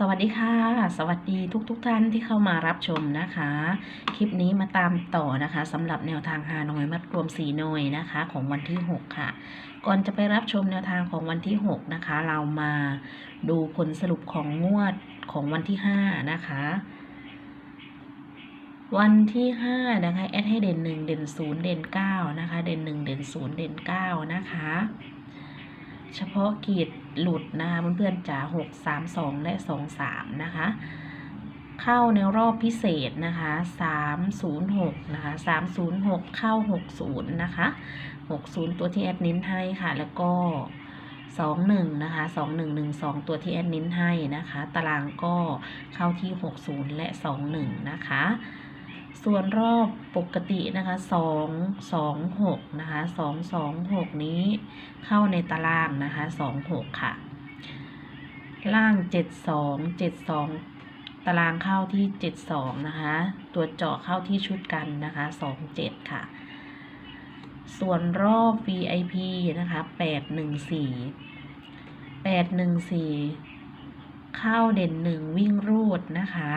สวัสดีค่ะ สวัสดีทุกๆทท่านที่เข้ามารับชมนะคะ คลิปนี้มาตามต่อนะคะสำหรับแนวทางฮานอยมัดรวมสีหน่วยนะคะ ของวันที่ 6 ค่ะ ก่อนจะไปรับชมแนวทางของวันที่ 6 นะคะ เรามาดูผลสรุปของงวดของวันที่ 5 นะคะ วันที่5นะคะแอดให้เด่น 1 เด่น 0 เด่น 9 นะคะ เด่น 1 เด่น 0 เด่น 9 นะคะ เฉพาะกีดหลุดนะคะเพื่อนๆจ๋าหกสามสองและสองสามนะคะ เข้าในรอบพิเศษนะคะสามศูนย์หกนะคะสามศูนย์หกเข้าหกศูนย์นะคะหกศูนย์ตัวที่แอดนิ้นให้ค่ะ แล้วก็สองหนึ่งนะคะสองหนึ่งหนึ่งสองตัวที่แอดนิ้นให้นะคะ ตารางก็เข้าที่หกศูนย์และสองหนึ่งนะคะ ส่วนรอบปกตินะคะสองสองหกนะคะสองสองหกนี้เข้าในตารางนะคะสองหกค่ะ ล่างเจ็ดสองเจ็ดสองตารางเข้าที่เจ็ดสองนะคะ ตัวเจาะเข้าที่ชุดกันนะคะสองเจ็ดค่ะ ส่วนรอบ VIP นะคะแปดหนึ่งสี่แปดหนึ่งสี่เข้าเด่นหนึ่งวิ่งรูดนะคะ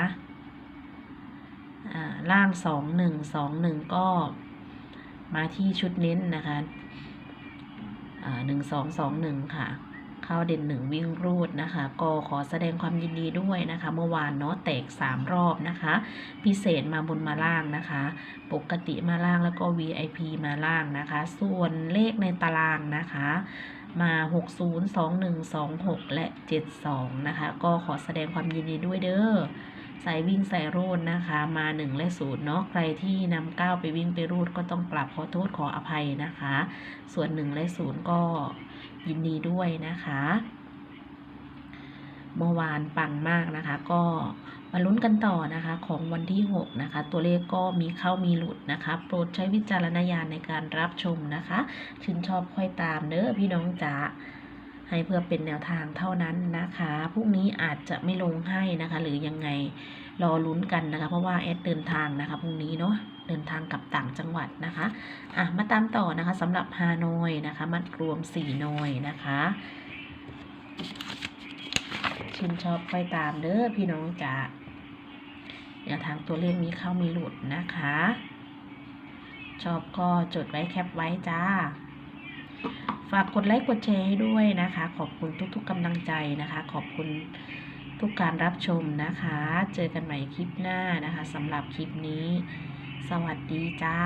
ล่างสองหนึ่งสองหนึ่งก็มาที่ชุดเน้นนะคะหนึ่งสองสองหนึ่งค่ะ เข้าเด่นหนึ่งวิ่งรูดนะคะ ก็ขอแสดงความยินดีด้วยนะคะ เมื่อวานเนาะแตกสามรอบนะคะ พิเศษมาบนมาล่างนะคะ ปกติมาล่างแล้วก็ VIP มาล่างนะคะ ส่วนเลขในตารางนะคะมา 60 21 26 และ 72 นะคะ ก็ขอแสดงความยินดีด้วยเด้อ สายวิ่งสายรูดนะคะ มา 1 และ0เนาะใครที่นำก้าวไปวิ่งไปรูดก็ต้องกลับขอโทษขออภัยนะคะ ส่วน 1 และ0ก็ยินดีด้วยนะคะ เมื่อวานปังมากนะคะ ก็มาลุ้นกันต่อนะคะของวันที่ 6 นะคะ ตัวเลขก็มีเข้ามีหลุดนะคะ โปรดใช้วิจารณญาณในการรับชมนะคะ ชื่นชอบค่อยตามเด้อพี่น้องจ๋า ให้เพื่อเป็นแนวทางเท่านั้นนะคะพรุ่งนี้อาจจะไม่ลงให้นะคะ หรือยังไงรอลุ้นกันนะคะ เพราะว่าแอดเดินทางนะคะพรุ่งนี้เนาะเดินทางกลับต่างจังหวัดนะคะอะมาตามต่อนะคะสำหรับฮานอยนะคะ มัดรวม4นอยนะคะชื่นชอบค่อยตามเด้อพี่น้องจ๋าแนวทางตัวเลขมีเข้ามีหลุดนะคะ ชอบก็จดไว้แคปไว้จ้า ฝากกดไลค์กดแชร์ให้ด้วยนะคะ ขอบคุณทุกๆกำลังใจนะคะ ขอบคุณทุกการรับชมนะคะ เจอกันใหม่คลิปหน้านะคะสำหรับคลิปนี้ สวัสดีจ้า